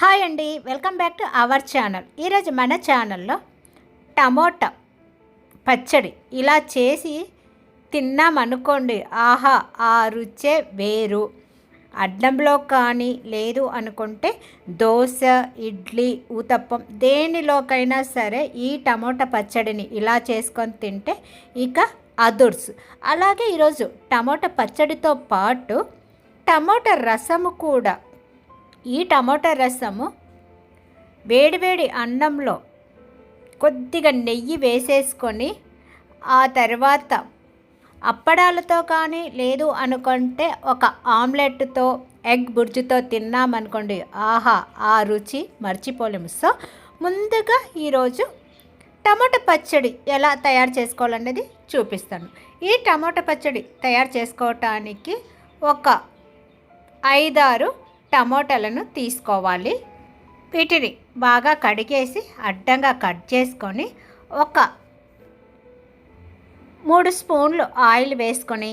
Hi అండి welcome back to our channel. ఈరోజు మన ఛానల్లో టమోటా పచ్చడి ఇలా చేసి తిన్నామనుకోండి ఆహా ఆ రుచే వేరు. అడ్డంలో కానీ లేదు అనుకుంటే దోశ ఇడ్లీ ఊతప్పం దేనిలోకైనా సరే ఈ టమోటా పచ్చడిని ఇలా చేసుకొని తింటే ఇక అదుర్స్. అలాగే ఈరోజు టమోటా పచ్చడితో పాటు టమోటా రసము కూడా ఈ టమోటా రసము వేడివేడి అన్నంలో కొద్దిగా నెయ్యి వేసేసుకొని ఆ తర్వాత అప్పడాలతో కానీ లేదు అనుకుంటే ఒక ఆమ్లెట్తో ఎగ్ బుర్జుతో తిన్నామనుకోండి ఆహా ఆ రుచి మర్చిపోలేము సో ముందుగా ఈరోజు టమాటా పచ్చడి ఎలా తయారు చేసుకోవాలనేది చూపిస్తాను. ఈ టమాటా పచ్చడి తయారు చేసుకోవటానికి ఒక ఐదారు టమోటాలను తీసుకోవాలి. వీటిని బాగా కడిగేసి అడ్డంగా కట్ చేసుకొని ఒక మూడు స్పూన్లు ఆయిల్ వేసుకొని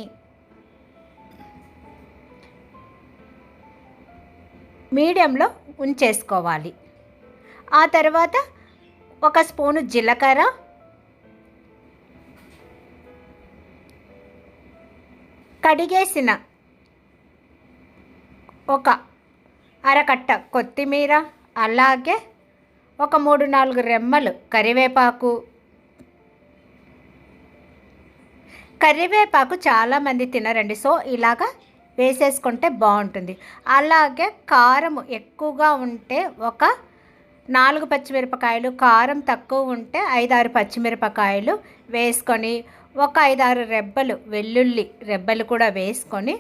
మీడియంలో ఉంచేసుకోవాలి. ఆ తర్వాత ఒక స్పూను జీలకర్ర కడిగేసిన ఒక అరకట్ట కొత్తిమీర అలాగే ఒక మూడు నాలుగు రెమ్మలు కరివేపాకు. కరివేపాకు చాలామంది తినరండి. సో ఇలాగా వేసేసుకుంటే బాగుంటుంది. అలాగే కారం ఎక్కువగా ఉంటే ఒక నాలుగు పచ్చిమిరపకాయలు కారం తక్కువ ఉంటే ఐదారు పచ్చిమిరపకాయలు వేసుకొని ఒక ఐదారు రెబ్బలు వెల్లుల్లి రెబ్బలు కూడా వేసుకొని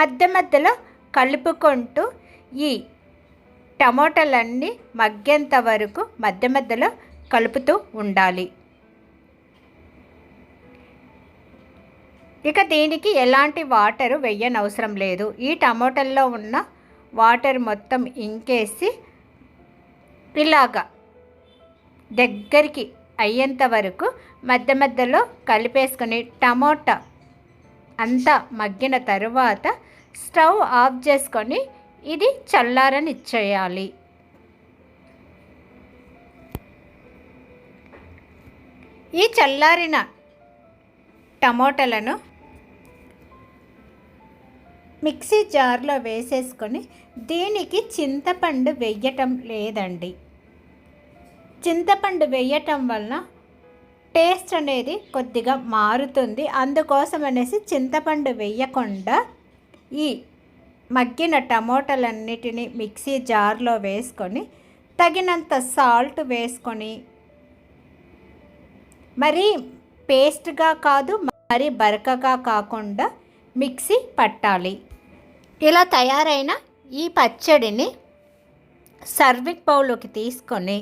మధ్య మధ్యలో కలుపుకుంటూ ఈ టమోటాలన్నీ మగ్గేంత వరకు మధ్య మధ్యలో కలుపుతూ ఉండాలి. ఇక దీనికి ఎలాంటి వాటర్ వెయ్యనవసరం లేదు. ఈ టమోటాల్లో ఉన్న వాటర్ మొత్తం ఇంకేసి ఇలాగా దగ్గరికి అయ్యేంత వరకు మధ్య మధ్యలో కలిపేసుకొని టమోటా అంతా మగ్గిన తరువాత స్టవ్ ఆఫ్ చేసుకొని ఇది చల్లారనిచ్చేయాలి. ఈ చల్లారిన టమోటాలను మిక్సీ జార్లో వేసేసుకొని దీనికి చింతపండు వెయ్యటం లేదండి. చింతపండు వేయటం వలన టేస్ట్ అనేది కొద్దిగా మారుతుంది. అందుకోసం అనేసి చింతపండు వేయకుండా ఈ మగ్గిన టమోటాలన్నిటిని మిక్సీ జార్లో వేసుకొని తగినంత సాల్ట్ వేసుకొని మరీ పేస్ట్గా కాదు మరీ బరకగా కాకుండా మిక్సీ పట్టాలి. ఇలా తయారైన ఈ పచ్చడిని సర్వింగ్ బౌల్లోకి తీసుకొని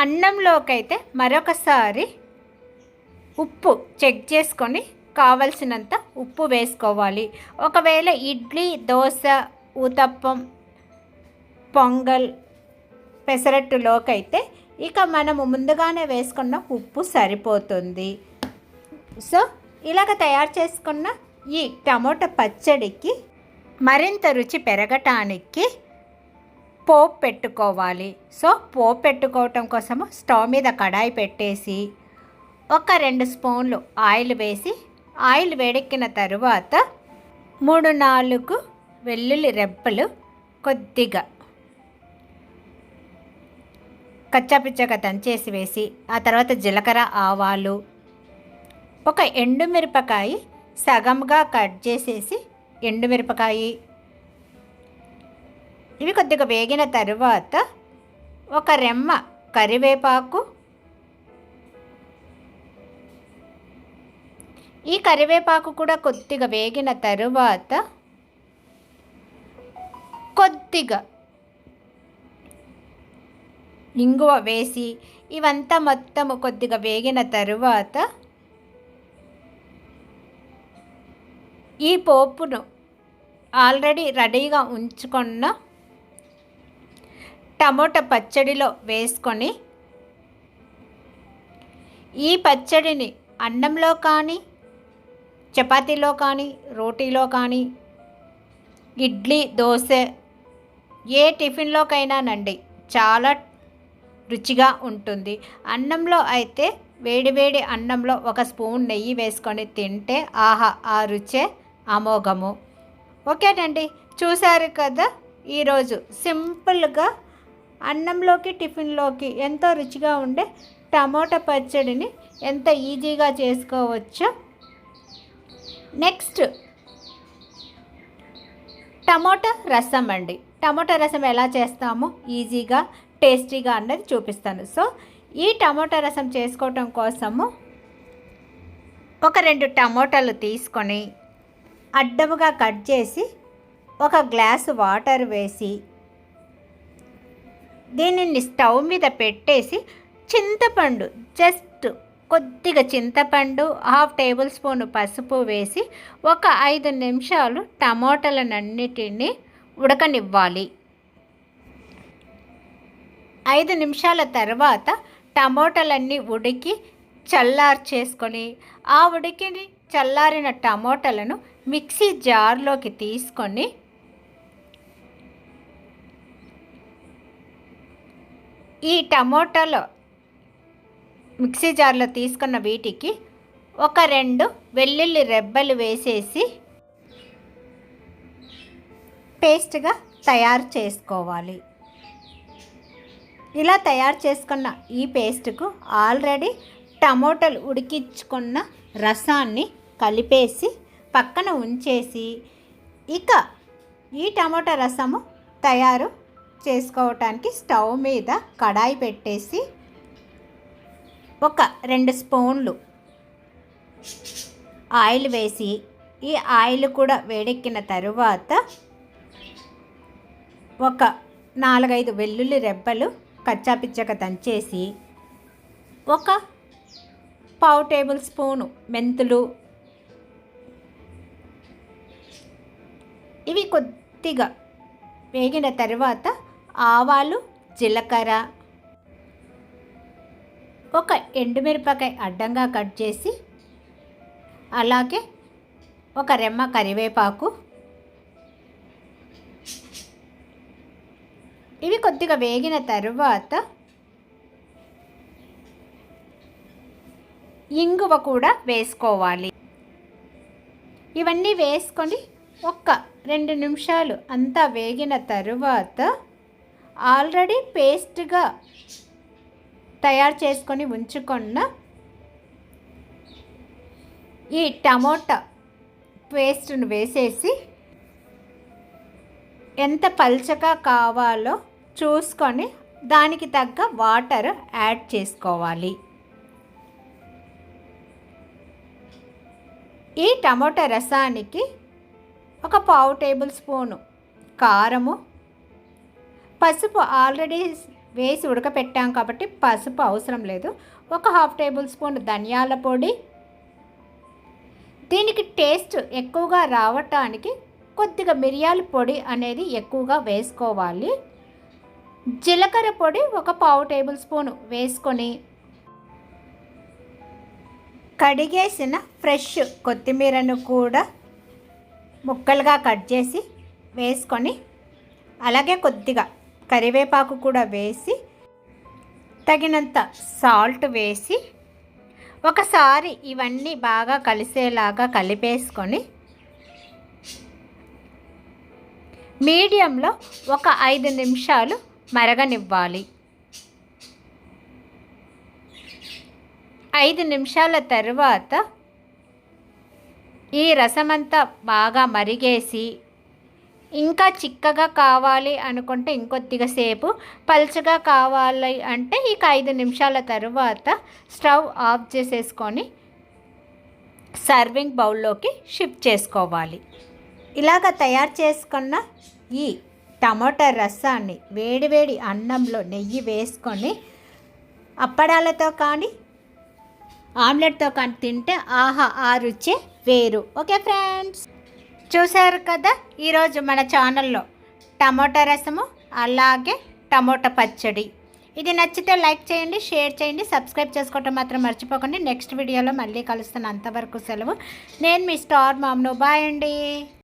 అన్నంలోకైతే మరొకసారి ఉప్పు చెక్ చేసుకొని కావలసినంత ఉప్పు వేసుకోవాలి. ఒకవేళ ఇడ్లీ దోశ ఉతప్పం పొంగల్ పెసరట్టులోకైతే ఇక మనము ముందుగానే వేసుకున్న ఉప్పు సరిపోతుంది. సో ఇలాగ తయారు చేసుకున్న ఈ టమోటా పచ్చడికి మరింత రుచి పెరగటానికి పోపు పెట్టుకోవాలి సో పోపు పెట్టుకోవటం కోసము స్టవ్ మీద కడాయి పెట్టేసి ఒక రెండు స్పూన్లు ఆయిల్ వేసి ఆయిల్ వేడెక్కిన తరువాత మూడు నాలుగు వెల్లుల్లి రెబ్బలు కొద్దిగా కచ్చాపిచ్చగా దంచేసి వేసి ఆ తర్వాత జీలకర్ర ఆవాలు ఒక ఎండుమిరపకాయ సగంగా కట్ చేసేసి ఎండుమిరపకాయ ఇవి కొద్దిగా వేగిన తరువాత ఒక రెమ్మ కరివేపాకు. ఈ కరివేపాకు కూడా కొద్దిగా వేగిన తరువాత కొద్దిగా ఇంగువ వేసి ఇవంతా మొత్తము కొద్దిగా వేగిన తరువాత ఈ పోపును ఆల్రెడీ రెడీగా ఉంచుకున్న టమోటా పచ్చడిలో వేసుకొని ఈ పచ్చడిని అన్నంలో కానీ చపాతీలో కానీ రోటీలో కానీ ఇడ్లీ దోశ ఏ టిఫిన్లోకైనానండి చాలా రుచిగా ఉంటుంది. అన్నంలో అయితే వేడివేడి అన్నంలో ఒక స్పూన్ నెయ్యి వేసుకొని తింటే ఆహా ఆ రుచే అమోఘము. ఓకేనండి చూశారు కదా? ఈరోజు సింపుల్గా అన్నంలోకి టిఫిన్లోకి ఎంతో రుచిగా ఉండే టమోటా పచ్చడిని ఎంత ఈజీగా చేసుకోవచ్చో? నెక్స్ట్ టమోటా రసం అండి. టమోటా రసం ఎలా చేస్తామో? ఈజీగా టేస్టీగా అన్నది చూపిస్తాను. సో ఈ టమోటా రసం చేసుకోవటం కోసము ఒక రెండు టమోటాలు తీసుకొని అడ్డముగా కట్ చేసి ఒక గ్లాసు వాటర్ వేసి దీనిని స్టవ్ మీద పెట్టేసి చింతపండు జస్ట్ కొద్దిగా చింతపండు హాఫ్ టేబుల్ స్పూన్ పసుపు వేసి ఒక ఐదు నిమిషాలు టమోటాలన్నిటిని ఉడకనివ్వాలి. ఐదు నిమిషాల తర్వాత టమోటాలన్నీ ఉడికి చల్లారు చేసుకొని ఆ ఉడికిని చల్లారిన టమోటాలను మిక్సీ జార్లోకి తీసుకొని ఈ టమోటాలో మిక్సీ జార్లో తీసుకున్న వీటికి ఒక రెండు వెల్లుల్లి రెబ్బలు వేసేసి పేస్ట్గా తయారు చేసుకోవాలి. ఇలా తయారు చేసుకున్న ఈ పేస్ట్కు ఆల్రెడీ టమోటాలు ఉడికించుకున్న రసాన్ని కలిపేసి పక్కన ఉంచేసి ఇక ఈ టమోటా రసము తయారు చేసుకోవటానికి స్టవ్ మీద కడాయి పెట్టేసి ఒక రెండు స్పూన్లు ఆయిల్ వేసి ఈ ఆయిల్ కూడా వేడెక్కిన తరువాత ఒక నాలుగైదు వెల్లుల్లి రెబ్బలు కచ్చాపిచ్చక దంచేసి ఒక పావు టేబుల్ స్పూను మెంతులు. ఇవి కొద్దిగా వేగిన తర్వాత ఆవాలు జీలకర్ర ఒక ఎండుమిరపకాయ అడ్డంగా కట్ చేసి అలాగే ఒక రెమ్మ కరివేపాకు. ఇవి కొద్దిగా వేగిన తర్వాత ఇంగువ కూడా వేసుకోవాలి. ఇవన్నీ వేసుకొని ఒక్క రెండు నిమిషాలు అంతా వేగిన తరువాత ఆల్రెడీ పేస్ట్గా తయారు చేసుకొని ఉంచుకున్న ఈ టమోటా పేస్ట్ను వేసేసి ఎంత పల్చగా కావాలో చూసుకొని దానికి తగ్గ వాటర్ యాడ్ చేసుకోవాలి. ఈ టమోటా రసానికి ఒక పావు టేబుల్ స్పూను కారము పసుపు ఆల్రెడీ వేసి ఉడకపెట్టాం కాబట్టి పసుపు అవసరం లేదు. ఒక హాఫ్ టేబుల్ స్పూన్ ధనియాల పొడి. దీనికి టేస్ట్ ఎక్కువగా రావటానికి కొద్దిగా మిరియాల పొడి అనేది ఎక్కువగా వేసుకోవాలి. జీలకర్ర పొడి ఒక పావు టేబుల్ స్పూన్ వేసుకొని కడిగేసిన ఫ్రెష్ కొత్తిమీరను కూడా ముక్కలుగా కట్ చేసి వేసుకొని అలాగే కొద్దిగా కరివేపాకు కూడా వేసి తగినంత సాల్ట్ వేసి ఒకసారి ఇవన్నీ బాగా కలిసేలాగా కలిపేసుకొని మీడియంలో ఒక ఐదు నిమిషాలు మరగనివ్వాలి. ఐదు నిమిషాల తర్వాత ఈ రసమంతా బాగా మరిగేసి ఇంకా చిక్కగా కావాలి అనుకుంటే ఇంకొద్దిగా సేపు పలుచగా కావాలి అంటే ఇక ఐదు నిమిషాల తరువాత స్టవ్ ఆఫ్ చేసేసుకొని సర్వింగ్ బౌల్లోకి షిఫ్ట్ చేసుకోవాలి. ఇలాగ తయారు చేసుకున్న ఈ టమాటా రసాన్ని వేడివేడి అన్నంలో నెయ్యి వేసుకొని అప్పడాలతో కానీ ఆమ్లెట్తో కానీ తింటే ఆహా ఆ రుచే వేరు. Okay friends? చూశారు కదా ఈరోజు మన ఛానల్లో. టమోటా రసము అలాగే టమోటా పచ్చడి. ఇది నచ్చితే లైక్ చేయండి షేర్ చేయండి సబ్స్క్రైబ్ చేసుకోవటం మాత్రం మర్చిపోకండి. నెక్స్ట్ వీడియోలో మళ్ళీ కలుస్తాను అంతవరకు సెలవు. నేను మీ స్టార్ మామ్ను. బాయ్ అండి.